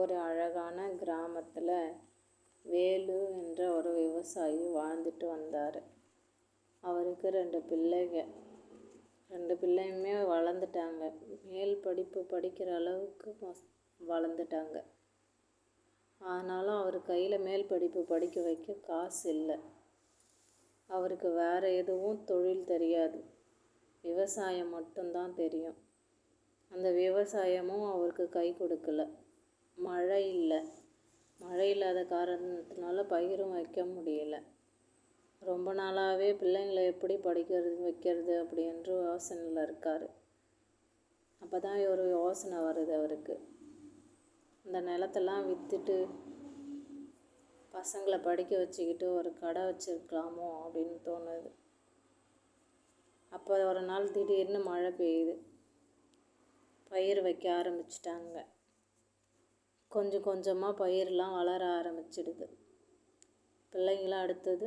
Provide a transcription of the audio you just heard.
ஒரு அழகான கிராமத்தில் வேலு என்ற ஒரு விவசாயி வாழ்ந்துட்டு வந்தார். அவருக்கு ரெண்டு பிள்ளைங்க. ரெண்டு பிள்ளையுமே வளர்ந்துட்டாங்க. மேல் படிப்பு படிக்கிற அளவுக்கு வளர்ந்துட்டாங்க. ஆனாலும் அவர் கையில் மேல் படிப்பு படிக்க வைக்க காசு இல்லை. அவருக்கு வேறு எதுவும் தொழில் தெரியாது. விவசாயம் மட்டும்தான் தெரியும். அந்த விவசாயமும் அவருக்கு கை கொடுக்கல. மழை இல்லை. மழை இல்லாத காரணத்தினால பயிரும் வைக்க முடியல. ரொம்ப நாளாகவே பிள்ளைங்களை எப்படி படிக்கிறது வைக்கிறது அப்படின்ற யோசனையில் இருக்கார். அப்போ தான் ஒரு யோசனை வருது அவருக்கு. இந்த நிலத்தெல்லாம் விற்றுட்டு பசங்களை படிக்க வச்சுக்கிட்டு ஒரு கடை வச்சுருக்கலாமோ அப்படின்னு தோணுது. அப்போ ஒரு நாள் திடீர்னு மழை பெய்யுது. பயிர் வைக்க ஆரம்பிச்சிட்டாங்க. கொஞ்சம் கொஞ்சமாக பயிரெலாம் வளர ஆரம்பிச்சிடுது. பிள்ளைங்களாம் அடுத்தது